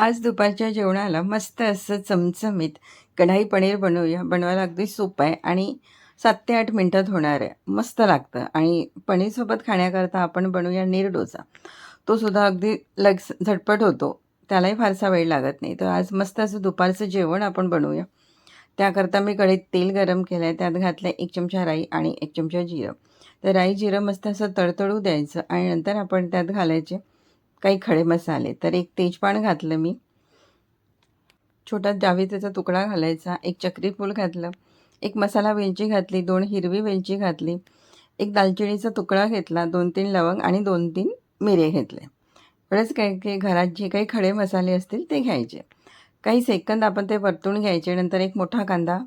आज दुपारच्या जेवणाला मस्त असं चमचमीत कढाई पनीर बनवूया. बनवायला अगदी सोपं आहे आणि सात ते आठ मिनटात होणार आहे. मस्त लागतं. आणि पनीरसोबत खाण्याकरता आपण बनवूया निरडोसा तो सुद्धा अगदी लक्स झटपट होतो. त्यालाही फारसा वेळ लागत नाही. तर आज मस्त असं दुपारचं जेवण आपण बनवूया. त्याकरता मी कढईत तेल गरम केलं आहे त्यात घातलं आहे एक चमचा राई आणि एक चमचा जिरं. तर राई जिरं मस्त असं तडतडू द्यायचं आणि नंतर आपण त्यात घालायचे काही खडे मसाले. तर एक तेजपान घातलं मी. छोटा जावित्रीचा तुकडा घालायचा. एक चक्री फूल घातलं. एक मसाला वेलची घातली. दोन हिरवी वेलची घातली. एक दालचिनीचा तुकडा घेतला. दोन तीन लवंग आणि दोन तीन मिरे घेतले. एवढंच काही काही घरात जे काही खडे मसाले असतील ते घ्यायचे. काही सेकंद आपण ते परतून घ्यायचे. नंतर एक मोठा कांदा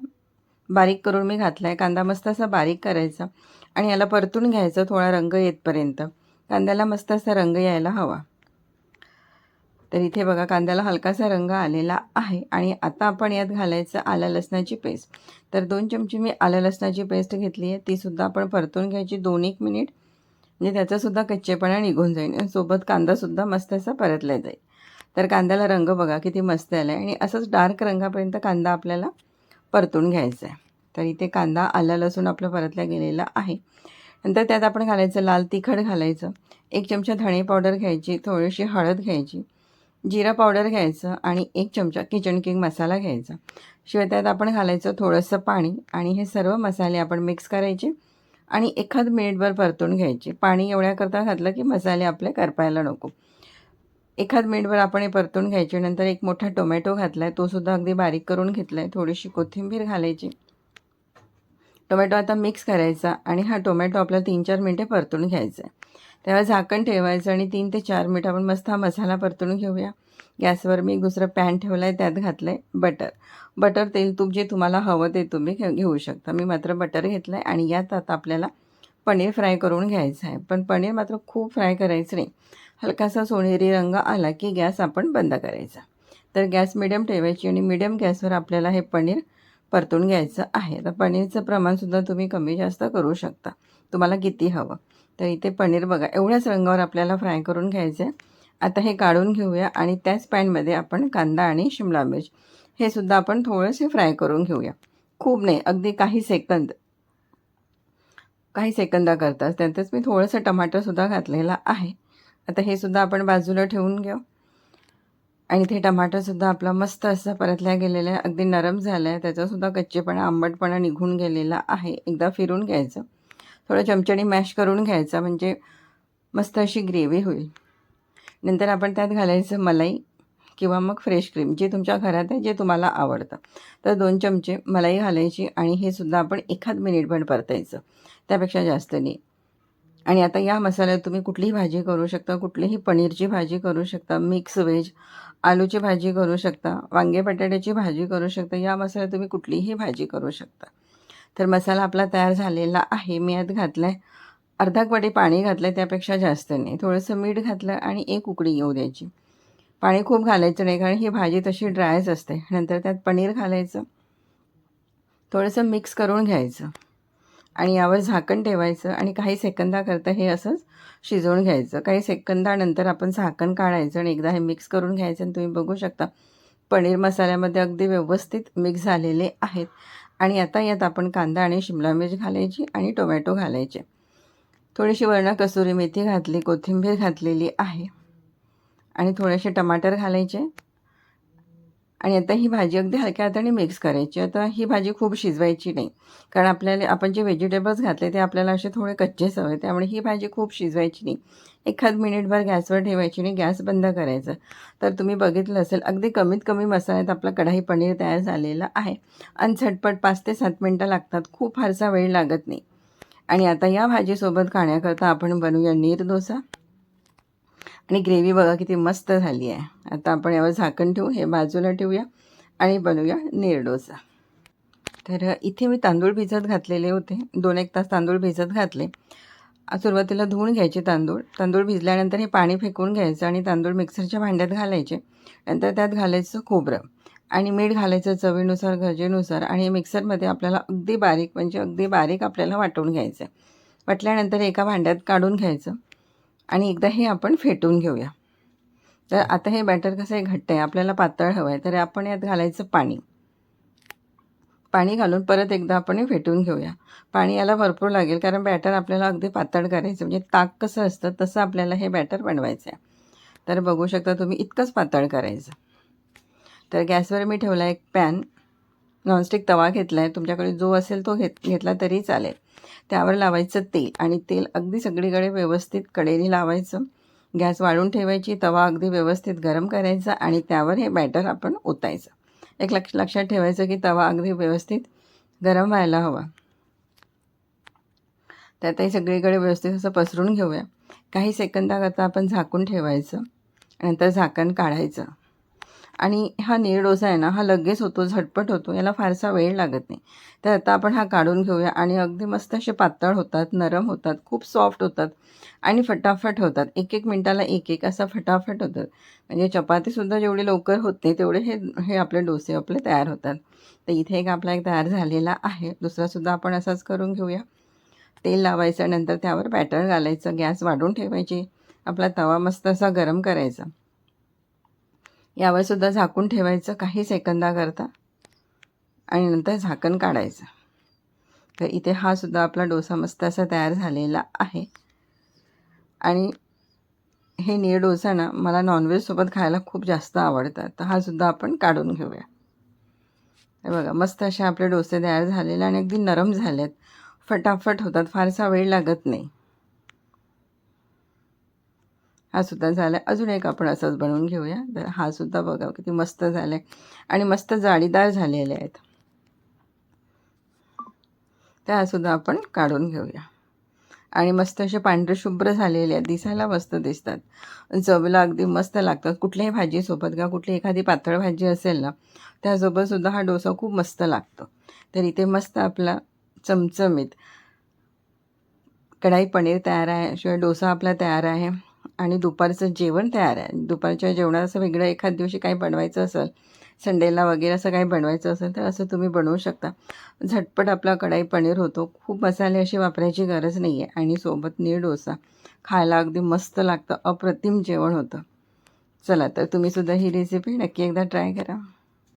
बारीक करून मी घातला आहे कांदा मस्त असा बारीक करायचा. आणि याला परतून घ्यायचं. थोडा रंग येतपर्यंत. कांद्याला मस्त असा रंग यायला हवा. तर इथे बघा कांद्याला हलकासा रंग आलेला आहे आणि आता आपण यात घालायचं आलं लसणाची पेस्ट. तर दोन चमचे मी आलं लसणाची पेस्ट घेतली आहे. तीसुद्धा आपण परतून घ्यायची दोन एक मिनिट. म्हणजे त्याचासुद्धा कच्चेपणा निघून जाईल आणि सोबत कांदासुद्धा मस्त असा परतला जाईल. तर कांद्याला रंग बघा किती मस्त आला आहे आणि असंच डार्क रंगापर्यंत कांदा आपल्याला परतून घ्यायचा आहे. तर इथे कांदा आलं लसूण आपलं परतल्या गेलेला आहे. नंतर त्यात आपण घालायचं लाल तिखट घालायचं. एक चमचा धणे पावडर घ्यायची थोडीशी हळद घ्यायची. जिरा पावडर घ्यायचं आणि एक चमचा किचन किंग मसाला घ्यायचा. शिवाय त्यात आपण घालायचं थोडंसं पाणी आणि हे सर्व मसाले आपण मिक्स करायचे आणि एखाद मिनिटभर परतून घ्यायचे. पाणी एवढ्याकरता घातलं की मसाले आपले करपायला नको. एखाद मिनिटभर आपण हे परतून घ्यायचे. नंतर एक मोठा टोमॅटो घातला आहे तोसुद्धा अगदी बारीक करून घेतला आहे थोडीशी कोथिंबीर घालायची. टोमॅटो आता मिक्स करायचा आणि हा टोमॅटो आपल्याला तीन चार मिनटे परतून घ्यायचा आहे तेव्हा झाकण ठेवायचं आणि तीन ते चार मिनिट आपण मस्त हा मसाला परतून घेऊया. गॅसवर मी दुसरं पॅन ठेवलं आहे त्यात घातलं आहे बटर. बटर तेल तूप जे तुम्हाला हवं ते तुम्ही घे घेऊ शकता. मी मात्र बटर घेतलं आहे आणि यात आता आपल्याला पनीर फ्राय करून घ्यायचं आहे. पण पनीर मात्र खूप फ्राय करायचं नाही. हलकासा सोनेरी रंग आला की गॅस आपण बंद करायचा. तर गॅस मिडियम ठेवायची आणि मिडियम गॅसवर आपल्याला हे पनीर परतून घ्यायचं आहे. तर पनीरचं प्रमाणसुद्धा तुम्ही कमी जास्त करू शकता. तुम्हाला किती हवं? तर इथे पनीर बघा एवढ्याच रंगावर आपल्याला फ्राय करून घ्यायचं आहे आता हे काढून घेऊया आणि त्याच पॅनमध्ये आपण कांदा आणि शिमला मिर्च हे सुद्धा आपण थोडेसे फ्राय करून घेऊया. खूप नाही अगदी काही सेकंद काही सेकंदाकरताच त्यातच मी थोडंसं टमाटरसुद्धा घातलेला आहे. आता हे सुद्धा आपण बाजूला ठेवून घेऊ. आणि ते टमाटरसुद्धा आपला मस्त असं परतल्या गेलेलं आहे अगदी नरम झालं आहे त्याचासुद्धा कच्चेपणा आंबटपणा निघून गेलेला आहे. एकदा फिरून घ्यायचं. थोडं चमच्याने मॅश करून घ्यायचा म्हणजे मस्त अशी ग्रेव्ही होईल. नंतर आपण त्यात घालायचं मलाई किंवा मग फ्रेश क्रीम जे तुमच्या घरात आहे जे तुम्हाला आवडतं. तर दोन चमचे मलाई घालायची आणि हे सुद्धा आपण एखाद मिनिटभर परतायचं. त्यापेक्षा जास्त नाही. आणि आता या मसाल्यात तुम्ही कुठलीही भाजी करू शकता कुठलीही पनीरची भाजी करू शकता मिक्स व्हेज आलूची भाजी करू शकता वांगे बटाट्याची भाजी करू शकता या मसाल्यात तुम्ही कुठलीही भाजी करू शकता. तर मसाला आपला तयार झालेला आहे मी यात घातला आहे अर्धा वाटी पाणी घातलं आहे त्यापेक्षा जास्त नाही. थोडंसं मीठ घातलं आणि एक उकडी येऊ द्यायची. पाणी खूप घालायचं नाही कारण ही भाजी तशी ड्रायच असते. नंतर त्यात पनीर घालायचं. थोडंसं मिक्स करून घ्यायचं. आणि यावर झाकण ठेवायचं आणि काही सेकंदाकरता हे असंच शिजवून घ्यायचं. काही सेकंदानंतर आपण झाकण काढायचं आणि एकदा हे मिक्स करून घ्यायचं आणि तुम्ही बघू शकता पनीर मसाल्यामध्ये अगदी व्यवस्थित मिक्स झालेले आहेत. आणि आता यात आपण कांदा आणि शिमला मिरच घालायची आणि टोमॅटो घालायचे. थोडीशी वर्ण कसुरी मेथी घातली कोथिंबीर घातलेली आहे. आणि थोडेसे टमाटर घालायचे. आणि आता ही भाजी अगदी हलक्या हाताने मिक्स करायची. आता ही भाजी खूप शिजवायची नाही. कारण आपल्याला आपण जे व्हेजिटेबल्स घातले ते आपल्याला असे थोडे कच्चेच हवे त्यामुळे ही भाजी खूप शिजवायची नाही. एखाद मिनिटभर गॅसवर ठेवायची आणि गॅस बंद करायचं. तर तुम्ही बघितलं असेल अगदी कमीत कमी मसाल्यात आपला कढाई पनीर तयार झालेला आहे. आणि झटपट पाच ते सात मिनटं लागतात. खूप फारसा वेळ लागत नाही. आणि आता या भाजीसोबत खाण्याकरता आपण बनवूया नीर डोसा. आणि ग्रेव्ही बघा किती मस्त झाली आहे. आता आपण यावर झाकण ठेवू हे बाजूला ठेवूया आणि बनवूया निरडोसा. तर इथे मी तांदूळ भिजत घातलेले होते. दोन एक तास तांदूळ भिजत घातले. सुरुवातीला धुवून घ्यायचे तांदूळ. तांदूळ भिजल्यानंतर हे पाणी फेकून घ्यायचं आणि तांदूळ मिक्सरच्या भांड्यात घालायचे. नंतर त्यात घालायचं खोबरं आणि मीठ घालायचं चवीनुसार गरजेनुसार आणि मिक्सरमध्ये आपल्याला अगदी बारीक म्हणजे अगदी बारीक आपल्याला वाटून घ्यायचं वाटल्यानंतर एका भांड्यात काढून घ्यायचं. आणि एकदा हे आपण फेटून घेऊया. तर आता हे बॅटर कसं आहे घट्ट आहे. आपल्याला पातळ हवं आहे तर आपण यात घालायचं पाणी. पाणी घालून परत एकदा आपण हे फेटून घेऊया. पाणी याला भरपूर लागेल कारण बॅटर आपल्याला अगदी पातळ करायचं. म्हणजे ताक कसं असतं तसं आपल्याला हे बॅटर बनवायचं आहे. तर बघू शकता तुम्ही इतकंच पातळ करायचं. तर गॅसवर मी ठेवला एक पॅन. नॉनस्टिक तवा घेतला आहे तुमच्याकडे जो असेल तो घेत घेतला तरी चालेल. त्यावर लावायचं तेल आणि तेल अगदी सगळीकडे व्यवस्थित कडेने लावायचं. गॅस वाढून ठेवायची तवा अगदी व्यवस्थित गरम करायचा आणि त्यावर हे बॅटर आपण ओतायचं. एक लक्ष लक्षात ठेवायचं की तवा अगदी व्यवस्थित गरम व्हायला हवा. त्यातही सगळीकडे व्यवस्थित असं पसरून घेऊया. काही सेकंदाकरता आपण झाकून ठेवायचं. नंतर झाकण काढायचं. आणि हा निरडोसा आहे ना हा लगेच होतो झटपट होतो याला फारसा वेळ लागत नाही. तर आता आपण हा काढून घेऊया आणि अगदी मस्त असे पातळ होतात नरम होतात खूप सॉफ्ट होतात आणि फटाफट होतात. एक एक मिनटाला एक एक असा फटाफट होतात. म्हणजे चपातीसुद्धा जेवढी लवकर होते तेवढे हे हे आपले डोसे आपले तयार होतात. तर इथे एक आपला एक तयार झालेला आहे. दुसरासुद्धा आपण असाच करून घेऊया. तेल लावायचं नंतर त्यावर बॅटर घालायचं गॅस वाढून ठेवायची. आपला तवा मस्त असा गरम करायचा. यावर सुद्धा झाकून ठेवायचं काही सेकंदाकरता आणि नंतर झाकण काढायचं. तर इथे हा सुद्धा आपला डोसा मस्त असा तयार झालेला आहे. आणि हे निळ डोसा ना मला नॉनव्हेजसोबत खायला खूप जास्त आवडतात. तर हा सुद्धा आपण काढून घेऊया. हे बघा मस्त असे आपले डोसे तयार झालेले आणि अगदी नरम झाले आहेत फटाफट होतात फारसा वेळ लागत नाही. हा सुद्धा झाला आहे अजून एक आपण असंच बनवून घेऊया. तर हा सुद्धा बघा किती मस्त झाला आहे आणि मस्त जाळीदार झालेले आहेत. तर हा सुद्धा आपण काढून घेऊया. आणि मस्त असे पांढरे शुभ्र झालेले आहेत. दिसायला मस्त दिसतात. चवीला अगदी मस्त लागतात. कुठल्याही भाजीसोबत किंवा कुठली एखादी पातळ भाजी असेल ना त्यासोबतसुद्धा हा डोसा खूप मस्त लागतो. तर इथे मस्त आपला चमचमीत कढाई पनीर तयार आहे. शिवाय डोसा आपला तयार आहे. आणि दुपारचं जेवण तयार आहे. दुपारच्या जेवणात असं वेगळं एखाद दिवशी काही बनवायचं असेल संडेला वगैरे असं काही बनवायचं असेल तर असं तुम्ही बनवू शकता. झटपट आपला कढाई पनीर होतो. खूप मसाले असे वापरायची गरज नाही आहे आणि सोबत नीळ डोसा. खायला अगदी मस्त लागतं. अप्रतिम जेवण होतं. चला तर तुम्हीसुद्धा ही रेसिपी नक्की एकदा ट्राय करा.